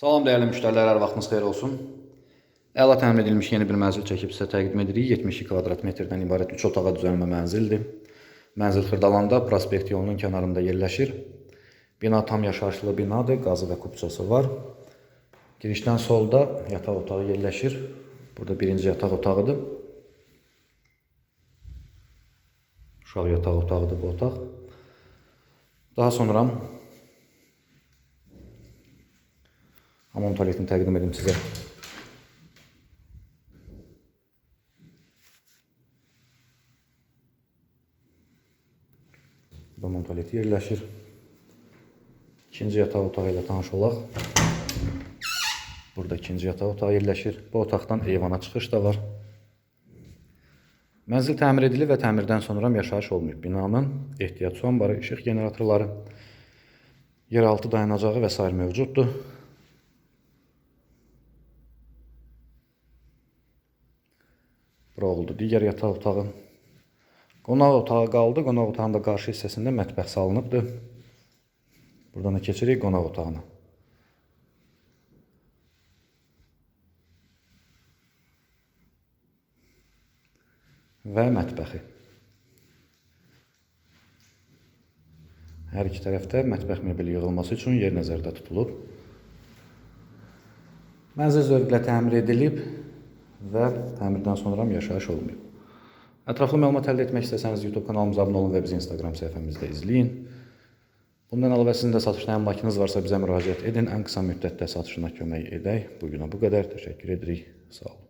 Salam dəyərli müştərilər, hər vaxtınız xeyir olsun. Əla təmin edilmiş yeni bir mənzil çəkib sizə təqdim edirik. 72 kvadrat metrdən ibarət 3 otağa düzəlmə mənzildir. Mənzil Xırdalanda prospekt yolunun kənarında yerləşir. Bina tam yaşayışlı binadır, qazı və kubçası var. Girişdən solda yataq otağı yerləşir. Burada birinci yataq otağıdır. Uşaq yataq otağıdır bu otaq. Daha sonra hamam tualetini təqdim edim sizə. Hamam tualeti yerləşir. İkinci yataq otağı ilə tanış olaq. Burada ikinci yataq otağı yerləşir. Bu otaqdan eyvana çıxış da var. Mənzil təmir edilib və təmirdən sonra yaşayış olmayıb. Binanın ehtiyat su anbarı, işıq generatorları, yeraltı dayanacağı və s. mövcuddur. Bura oldu digər yataq otağı. Qonaq otağı qaldı. Qonaq otağının da qarşı hissəsində mətbəx salınıbdır. Buradan da keçirik qonaq otağına. Və mətbəxi. Hər iki tərəfdə mətbəx mebeli yığılması üçün yer nəzərdə tutulub. Mənzil zövqlə təmir edilib və təmirdən sonra yaşayış olmayıb. Ətraflı məlumat əldə etmək istəsəniz YouTube kanalımıza abunə olun və bizi Instagram səhifəmizdə izləyin. Bundan əlavə sizin də satışda əmlakınız varsa bizə müraciət edin. Ən qısa müddətdə satışına kömək edək. Bu günə bu qədər. Təşəkkür edirik. Sağ olun.